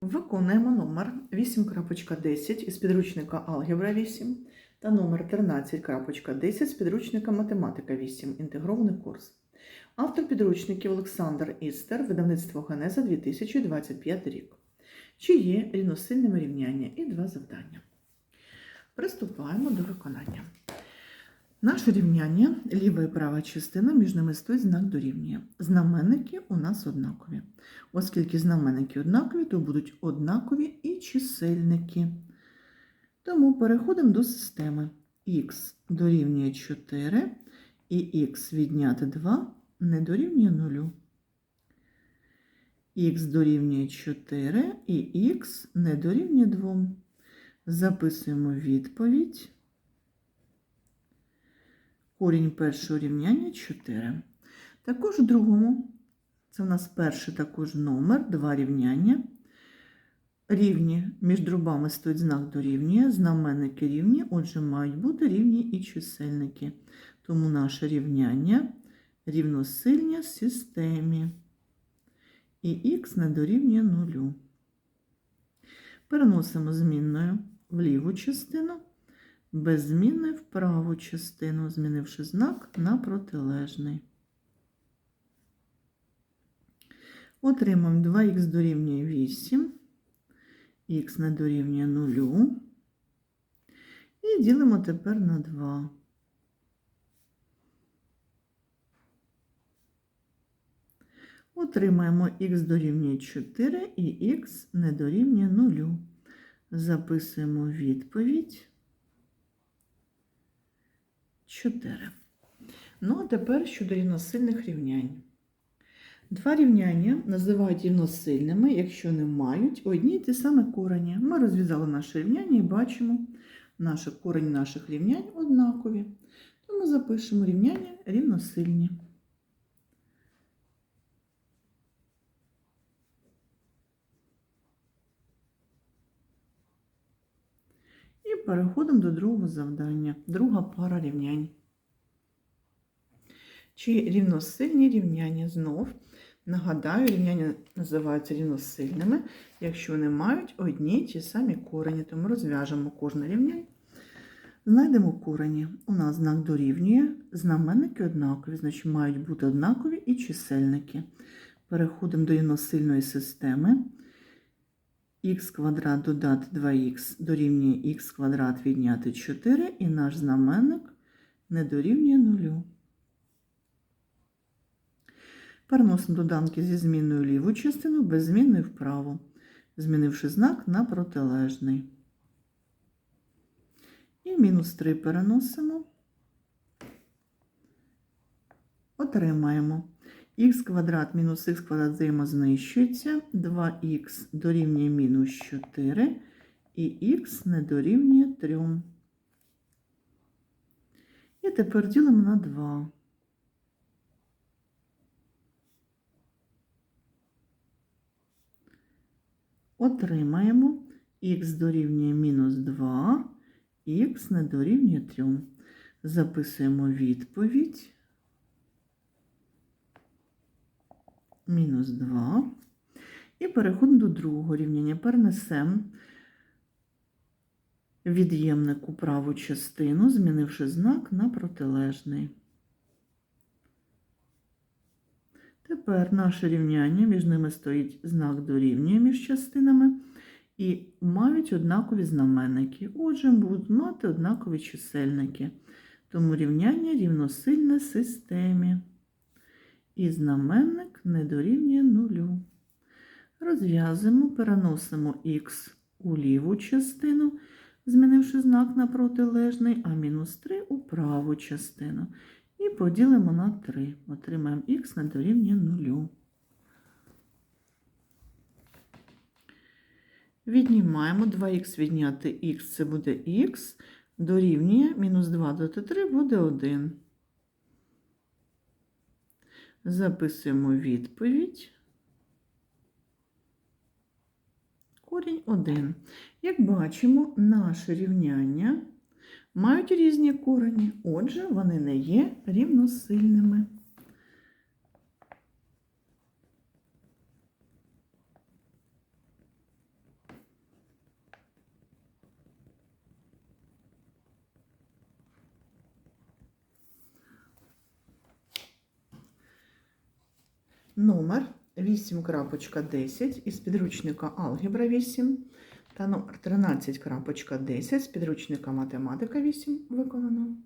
Виконуємо номер 8.10 із підручника Алгебра 8 та номер 13.10 з підручника Математика 8. Інтегрований курс. Автор підручників Олександр Істер, видавництво Генеза 2025 рік. Чи є рівносильними рівняння і два завдання. Приступаємо до виконання. Наше рівняння, ліва і права частина, між ними стоїть знак дорівнює. Знаменники у нас однакові. Оскільки знаменники однакові, то будуть однакові і чисельники. Тому переходимо до системи. Х дорівнює 4 і х відняти 2 не дорівнює 0. Х дорівнює 4 і х не дорівнює 2. Записуємо відповідь. Корінь першого рівняння 4. Також у другому, це у нас перший також номер, два рівняння. Рівні між дробами стоїть знак дорівнює, знаменники рівні, отже, мають бути рівні і чисельники. Тому наше рівняння рівносильне системі. І х не дорівнює нулю. Переносимо змінною в ліву частину без зміни в праву частину, змінивши знак на протилежний. Отримаємо 2х дорівнює 8, х не дорівнює 0. І ділимо тепер на 2. Отримаємо х дорівнює 4 і х не дорівнює 0. Записуємо відповідь. 4. Ну, а тепер щодо рівносильних рівнянь. Два рівняння називають рівносильними, якщо не мають одні й ті саме корені. Ми розв'язали наше рівняння і бачимо, наші корені наших рівнянь однакові. Тому запишемо рівняння рівносильні. І переходимо до другого завдання, друга пара рівнянь. Чи рівносильні рівняння знов? Нагадаю, рівняння називаються рівносильними, якщо вони мають одні ті самі корені. Тому розв'яжемо кожне рівняння. Знайдемо корені. У нас знак дорівнює, знаменники однакові, значить мають бути однакові і чисельники. Переходимо до рівносильної системи х квадрат додати 2х дорівнює х квадрат відняти 4, і наш знаменник не дорівнює 0. Переносимо доданки зі змінною ліву частину без змінної вправу, змінивши знак на протилежний. І мінус 3 переносимо. Отримаємо х квадрат мінус х квадрат взаємознищується, 2х дорівнює мінус 4 і х не дорівнює 3. І тепер ділимо на 2. Отримаємо х дорівнює мінус 2, х не дорівнює 3. Записуємо відповідь. Мінус 2. І переходимо до другого рівняння. Перенесемо від'ємник у праву частину, змінивши знак на протилежний. Тепер наше рівняння, між ними стоїть знак дорівнює між частинами і мають однакові знаменники. Отже, будуть мати однакові чисельники. Тому рівняння рівносильне системі і знаменник не дорівнює нулю. Розв'язуємо, переносимо х у ліву частину, змінивши знак на протилежний, а мінус 3 у праву частину. І поділимо на 3. Отримаємо х не дорівнює нулю. Віднімаємо 2х відняти х, це буде х, дорівнює мінус 2 додати 3 буде 1. Записуємо відповідь. Корінь 1. Як бачимо, наші рівняння мають різні корені, отже, вони не є рівносильними. Номер 8.10 із підручника Алгебра 8 та номер 13.10 з підручника Математика 8 виконано.